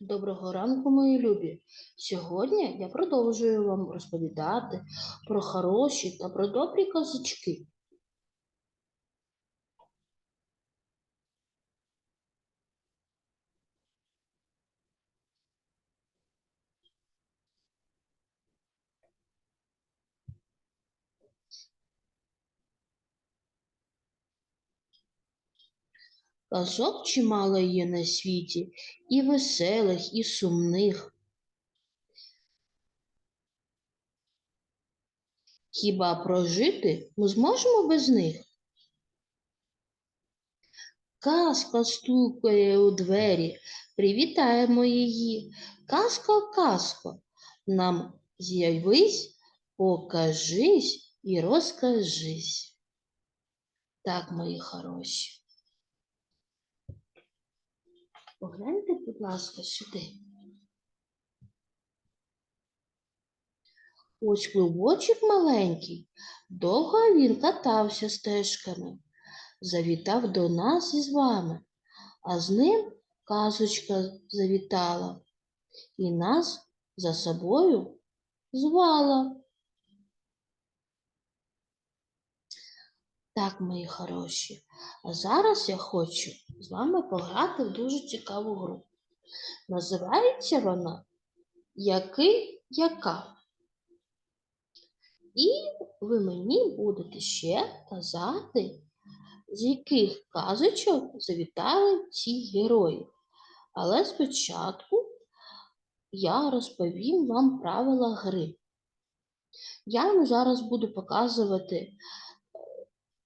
Доброго ранку, мої любі! Сьогодні я продовжую вам розповідати про хороші та про добрі казочки. Казок чимало є на світі, і веселих, і сумних. Хіба прожити ми зможемо без них? Казка стукає у двері, привітаємо її. Казко, казко, нам з'явись, покажись і розкажись. Так, мої хороші. Погляньте, будь ласка, сюди. Ось клубочок маленький, довго він катався стежками, завітав до нас із вами, а з ним казочка завітала і нас за собою звала. Так, мої хороші, а зараз я хочу з вами пограти в дуже цікаву гру. Називається вона Який яка. І ви мені будете ще казати, з яких казочок завітали ці герої. Але спочатку я розповім вам правила гри. Я вам зараз буду показувати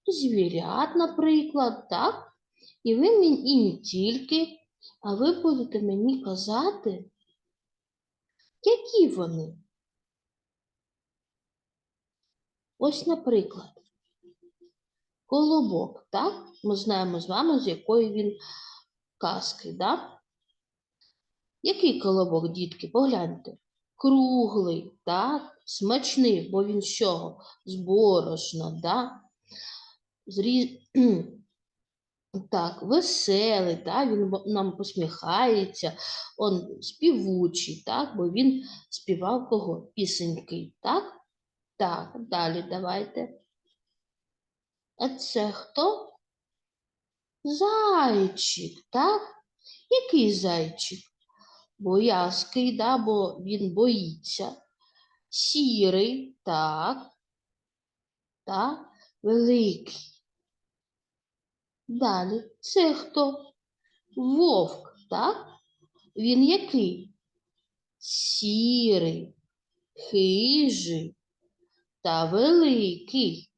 звірят, наприклад, так? І ви мені і не тільки, а ви будете мені казати, які вони. Ось, наприклад, колобок, так? Ми знаємо з вами, з якої він казки, так? Який колобок, дітки, погляньте. Круглий, так? Смачний, бо він з чого? З борошна, так? Зрі... Так, веселий, так? він нам посміхається, он співучий, так? бо він співав кого? Пісеньки, так? Так, далі давайте. А це хто? Зайчик, так? Який зайчик? Боязкий, да, бо він боїться. Сірий, так. Так, великий. Далі, це хто? Вовк, так? Він який? Сірий, хижий та великий.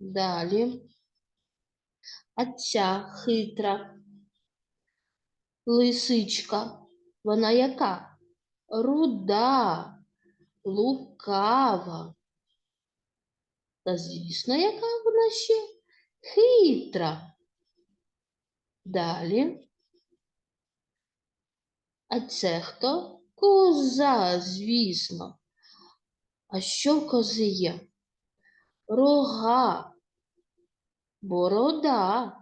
Далі. А ця хитра лисичка. Вона яка? Руда, лукава. Та, звісно, яка вона ще хитра. Далі. А це хто? Коза, звісно. А що в кози є? Рога, борода.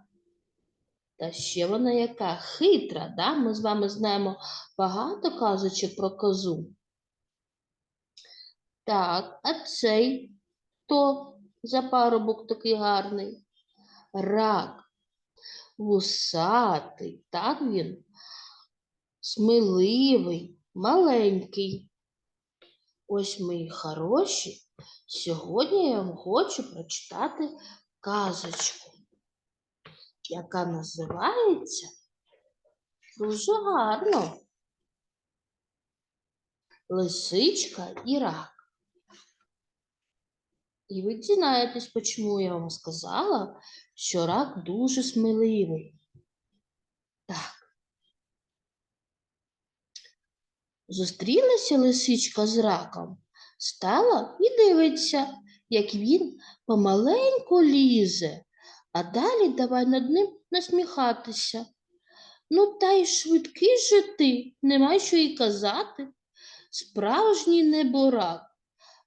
Та ще вона яка хитра, да? Ми з вами знаємо багато казочок про козу. Так, а цей хто за парубок такий гарний? Рак, вусатий, так він? Сміливий, маленький. Ось мої хороші. Сьогодні я вам хочу прочитати казочку, яка називається дуже гарно. Лисичка і рак. І ви дізнаєтесь, чому я вам сказала, що рак дуже сміливий. Так. Зустрілася лисичка з раком, стала і дивиться, як він помаленьку лізе, а далі давай над ним насміхатися. Ну, та й швидкий же ти, нема що й казати. Справжній неборак.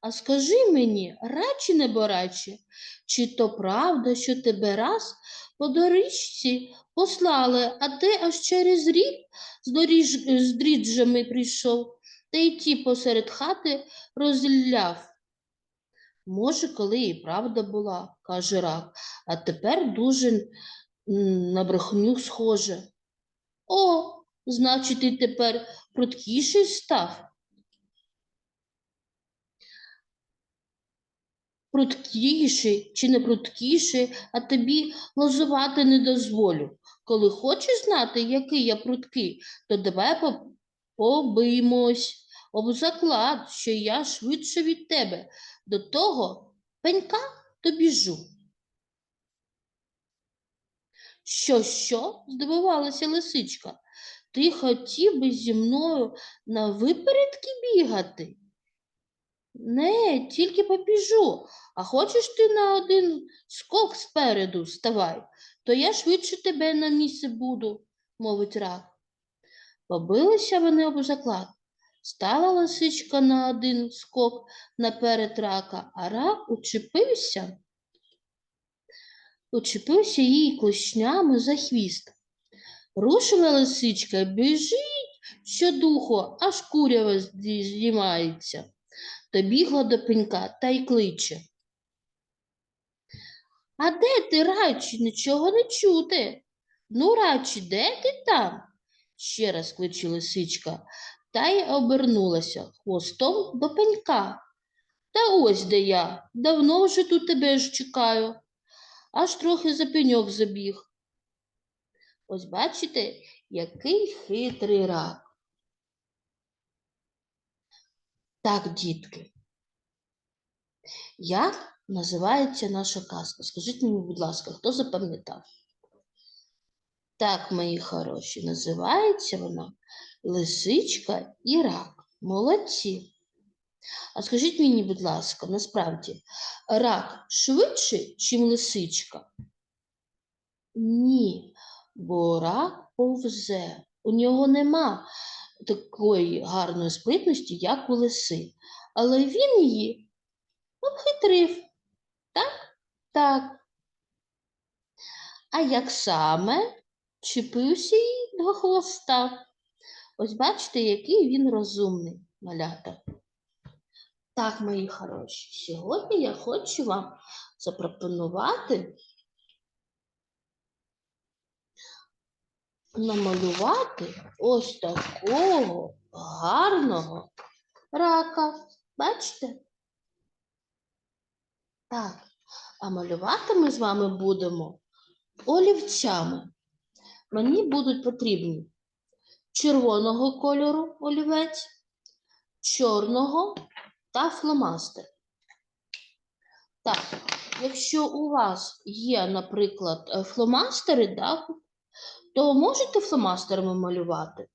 А скажи мені, речі неборечі, чи то правда, що тебе раз по доріжці послали, а ти аж через рік з, доріж... з дріджами прийшов, та й ті посеред хати розляв. Може, коли і правда була, каже рак, а тепер дуже на брехню схоже. О, значить, ти тепер пруткіший став. Пруткіший чи не пруткіший, а тобі лозувати не дозволю. Коли хочеш знати, який я пруткий, то давай по- побиймось об заклад, що я швидше від тебе. До того пенька добіжу. Що, що? здивувалася лисичка. Ти хотів би зі мною на випередки бігати? Не, тільки побіжу. А хочеш ти на один скок спереду вставай, то я швидше тебе на місце буду, мовить рак. Побилися вони об заклад. Стала лисичка на один скок наперед рака, а рак учепився, учепився їй клешнями за хвіст. Рушила лисичка, біжить щодуху, аж курява здіймається. Добігла до пенька та й кличе. А де ти, Рачі, нічого не чути? Ну, Рачі, де ти там? ще раз кличе лисичка, та й обернулася хвостом до пенька. Та ось де я, давно вже тут тебе ж чекаю, аж трохи за пеньок забіг. Ось бачите, який хитрий рак. Так, дітки. Як називається наша казка? Скажіть мені, будь ласка, хто запам'ятав? Так, мої хороші, називається вона Лисичка і рак. Молодці. А скажіть мені, будь ласка, насправді, рак швидший, чим лисичка? Ні, бо рак повзе. У нього нема такої гарної спритності, як у лиси. Але він її обхитрив. Так? Так. А як саме чіпився їй до хвоста? Ось бачите, який він розумний, малята. Так, мої хороші, сьогодні я хочу вам запропонувати намалювати ось такого гарного рака. Бачите? Так, а малювати ми з вами будемо олівцями. Мені будуть потрібні червоного кольору олівець, чорного та фломастер. Так, якщо у вас є, наприклад, фломастери, да, то можете фломастерами малювати.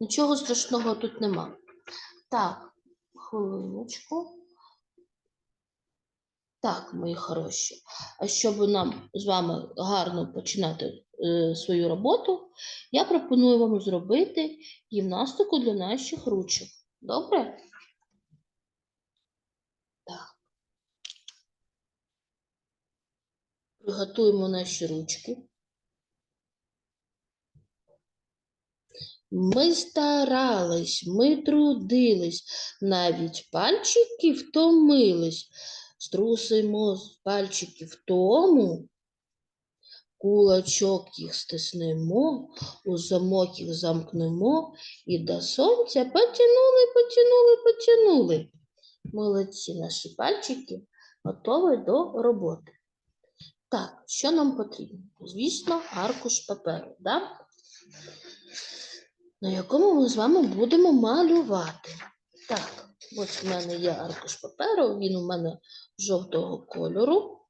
Нічого страшного тут нема. Так, хвилиночку. Так, мої хороші. А щоб нам з вами гарно починати е, свою роботу, я пропоную вам зробити гімнастику для наших ручок. Добре? Так. Приготуємо наші ручки. Ми старались, ми трудились, навіть пальчики втомились. Струсимо з пальчиків тому, кулачок їх стиснемо, у замок їх замкнемо і до сонця потянули, потянули, потянули. Молодці наші пальчики готові до роботи. Так, що нам потрібно? Звісно, аркуш паперу, да? На якому ми з вами будемо малювати. Так, ось в мене є аркуш паперу, він у мене жовтого кольору.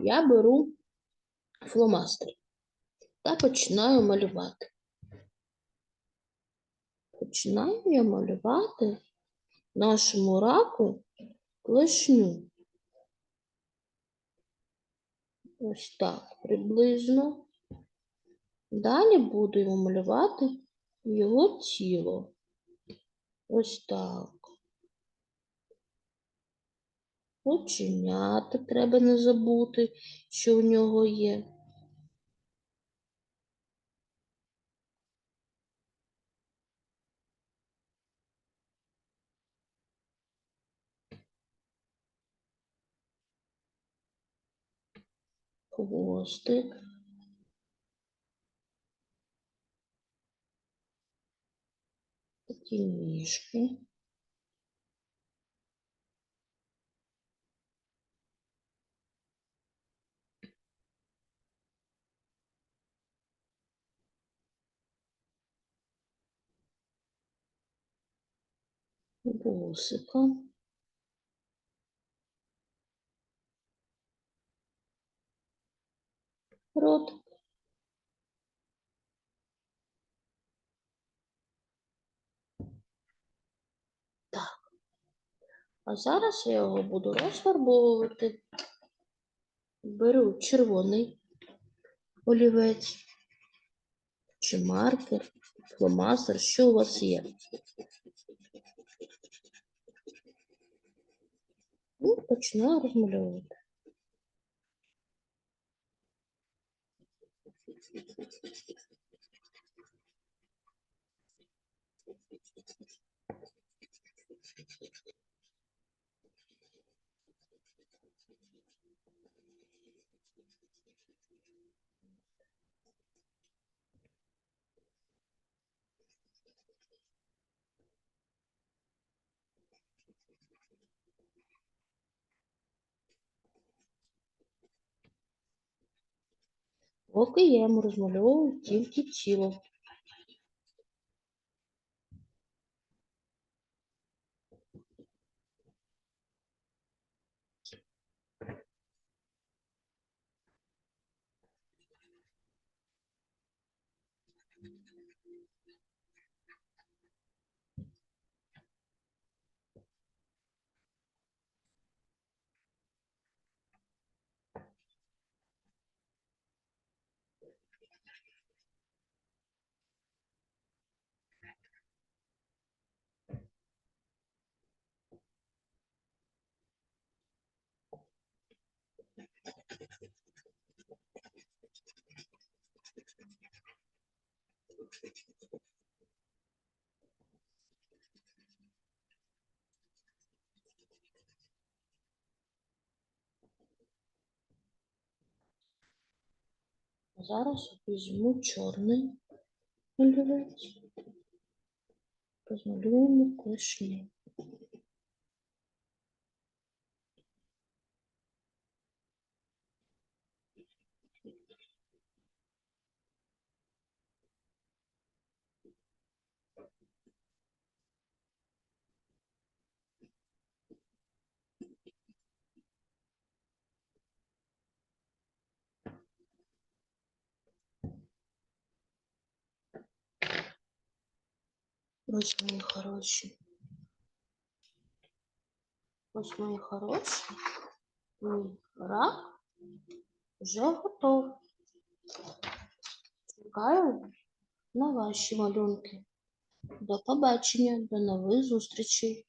Я беру фломастер та починаю малювати. Починаю я малювати нашому раку клешню. Ось так приблизно. Далі буду його малювати його тіло. Ось так. Оченята треба не забути, що у нього є. Хвостик. Такі ніжки. Вусика. Рот. Так. А зараз я його буду розфарбовувати. Беру червоний олівець чи маркер, фломастер, що у вас є. І починаю розмальовувати. Поки я йому розмальовую тільки тіло. Зараз візьму чорний олівець. Розмалюємо клешні. Ось мої хороші. Ось мої хороші. Мій рак вже готов. Чекаю на ваші малюнки. До побачення, до нових зустрічей.